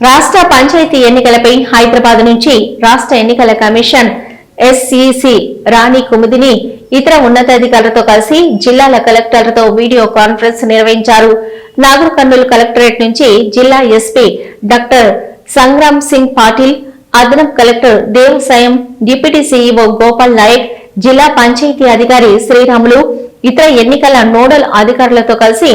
రాష్ట్ర పంచాయతీ ఎన్నికలపై హైదరాబాద్ నుంచి రాష్ట్ర ఎన్నికల కమిషన్ ఎస్సిసి రాణి కుముదిని ఇతర ఉన్నతాధికారులతో కలిసి జిల్లాల కలెక్టర్లతో వీడియో కాన్ఫరెన్స్ నిర్వహించారు. నాగర్ కర్నూలు కలెక్టరేట్ నుంచి జిల్లా ఎస్పీ డాక్టర్ సంగ్రామ్ సింగ్ పాటిల్ అదనపు collector Devasayam deputy CEO Gopal Naik జిల్లా పంచాయతీ అధికారి శ్రీరాములు ఇతర ఎన్నికల నోడల్ అధికారులతో కలిసి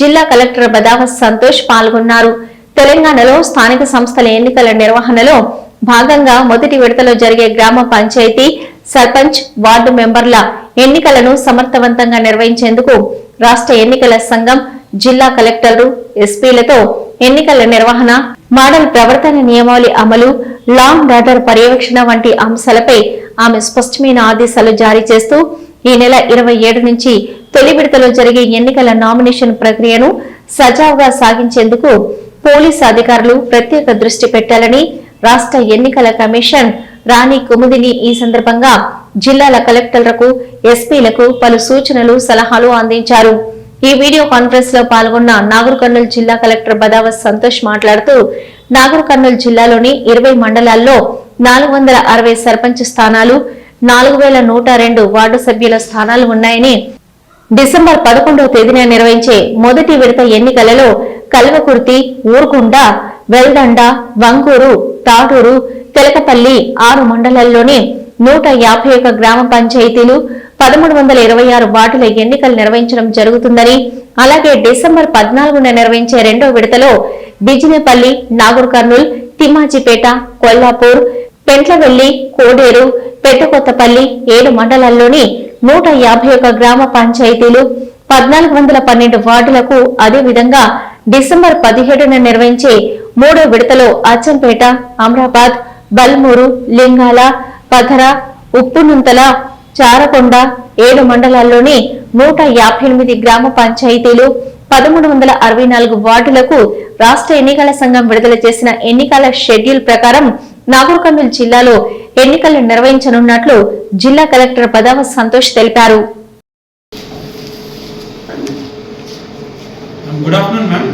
జిల్లా కలెక్టర్ బదావస్ సంతోష్ పాల్గొన్నారు. తెలంగాణలో స్థానిక సంస్థల ఎన్నికల నిర్వహణలో భాగంగా మొదటి విడతలో జరిగే గ్రామ పంచాయతీ సర్పంచ్ వార్డు మెంబర్ల ఎన్నికలను సమర్థవంతంగా నిర్వహించేందుకు రాష్ట్ర ఎన్నికల సంఘం జిల్లా కలెక్టర్లు ఎస్పీలతో ఎన్నికల నిర్వహణ మోడల్ ప్రవర్తన నియమావళి అమలు లాంగ్ డాటర్ పర్యవేక్షణ వంటి అంశాలపై ఆమె స్పష్టమైన ఆదేశాలు జారీ చేస్తూ ఈ నెల ఇరవై ఏడు నుంచి తొలి విడతలో జరిగే ఎన్నికల నామినేషన్ ప్రక్రియను సజావుగా సాగించేందుకు పోలీసు అధికారులు ప్రత్యేక దృష్టి పెట్టాలని రాష్ట్ర ఎన్నికల కమిషన్ రాణి కుముదిని ఈ సందర్భంగా జిల్లాల కలెక్టర్లకు ఎస్పీలకు పలు సూచనలు సలహాలు అందించారు. ఈ వీడియో కాన్ఫరెన్స్లో పాల్గొన్న నాగర్ కర్నూలు జిల్లా కలెక్టర్ బదావస్ సంతోష్ మాట్లాడుతూ నాగర్ కర్నూలు జిల్లాలోని ఇరవై మండలాల్లో నాలుగు వందల అరవై సర్పంచ్ స్థానాలు నాలుగు వేల నూట రెండు వార్డు సభ్యుల స్థానాలు ఉన్నాయని డిసెంబర్ పదకొండవ తేదీన నిర్వహించే మొదటి విడత ఎన్నికలలో కల్వకుర్తి ఊరుకుండ వెల్దండ వంగూరు తాడూరు తెలకపల్లి ఆరు మండలాల్లోని నూట యాభై ఒక్క గ్రామ పంచాయతీలు పదమూడు వందల ఇరవై ఆరు వార్డుల ఎన్నికలు నిర్వహించడం జరుగుతుందని అలాగే డిసెంబర్ పద్నాలుగున నిర్వహించే రెండో విడతలో బిజినేపల్లి నాగూర్ కర్నూల్ తిమ్మాజిపేట కొల్లాపూర్ పెంట్లవెల్లి కోడేరు పెద్దకొత్తపల్లి ఏడు మండలాల్లోని నూట యాభై ఒక గ్రామ పంచాయతీలు పద్నాలుగు వందల పన్నెండు వార్డులకు అదేవిధంగా డిసెంబర్ పదిహేడున నిర్వహించే మూడో విడతలో అచ్చంపేట అమరాబాద్ బల్మూరు లింగాల పథర ఉప్పునుంతల చారకొండ ఏడు మండలాల్లోని నూట యాభై ఎనిమిది గ్రామ పంచాయతీలు పదమూడు వందల అరవై నాలుగు వార్డులకు రాష్ట్ర ఎన్నికల సంఘం విడుదల చేసిన ఎన్నికల షెడ్యూల్ ప్రకారం నాగర్ కర్నూలు జిల్లాలో ఎన్నికలు నిర్వహించనున్నట్లు జిల్లా కలెక్టర్ పదవ సంతోష్ తెలిపారు afternoon, ma'am.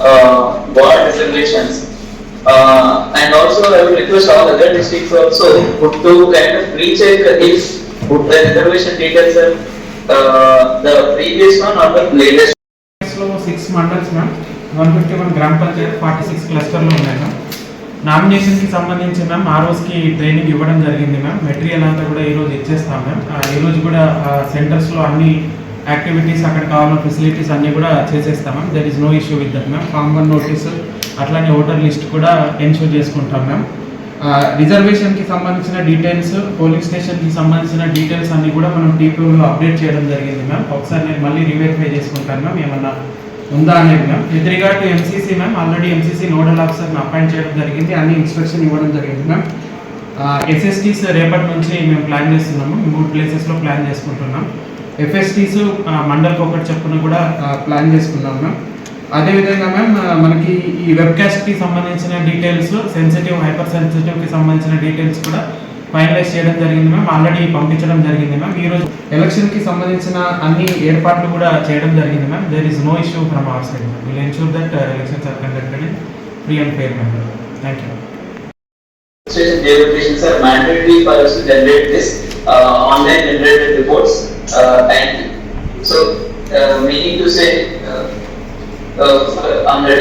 uh, board reservations. Uh, and also I will request all other districts also to kind of recheck if the reservation details are uh, the previous one or the latest. Six mandals ma'am one fifty one గ్రామ panchayat forty six క్లస్టర్లు ఉన్నాయి ma'am నామినేషన్కి సంబంధించి ma'am ఆ రోజుకి training ఇవ్వడం జరిగింది ma'am material అంతా కూడా ఈ రోజు ఇచ్చేస్తాం మ్యామ్ ఈరోజు ఈ రోజు కూడా సెంటర్స్లో అన్ని యాక్టివిటీస్ అక్కడ కావాలన్న ఫెసిలిటీస్ అన్నీ కూడా చేసేస్తాం ma'am there is no issue with that ma'am form one notice అట్లానే ఓటర్ లిస్ట్ కూడా ఎన్షూర్ చేసుకుంటాం మ్యామ్ రిజర్వేషన్కి సంబంధించిన డీటెయిల్స్ పోలింగ్ స్టేషన్కి సంబంధించిన డీటెయిల్స్ అన్నీ కూడా మనం టీపీఓలో అప్డేట్ చేయడం జరిగింది మ్యామ్ ఒకసారి నేను మళ్ళీ రివెరిఫై చేసుకుంటాను మ్యామ్ ఏమన్నా ఉందా అనేది ma'am with regard to MCC ma'am already MCC nodal ఆఫీసర్ని అపాయింట్ చేయడం జరిగింది. అన్ని ఇన్స్ట్రక్షన్ ఇవ్వడం జరిగింది మ్యామ్ ఎస్ఎస్టీస్ రేపటి నుంచి మేము ప్లాన్ చేస్తున్నాము మూడు ప్లేసెస్లో ప్లాన్ చేసుకుంటున్నాం. ఎఫ్ఎస్టీస్ మండల్కి ఒకటి చెప్పున కూడా ప్లాన్ చేసుకున్నాం మ్యామ్ అదేవిధంగా మ్యామ్ మనకి ఈ వెబ్కాస్ట్కి సంబంధించిన డీటెయిల్స్ సెన్సిటివ్ హైపర్ సెన్సిటివ్కి సంబంధించిన డీటెయిల్స్ కూడా ఫైనలైజ్ చేయడం జరిగింది మ్యామ్. ఆల్రెడీ పంపించడం జరిగింది మ్యామ్. ఈ రోజు ఈరోజు ఎలక్షన్కి సంబంధించిన అన్ని ఏర్పాట్లు కూడా చేయడం జరిగింది ma'am. There is no issue from our side ma'am will ensure that election are conducted free and fair ma'am thank you Uh, on the.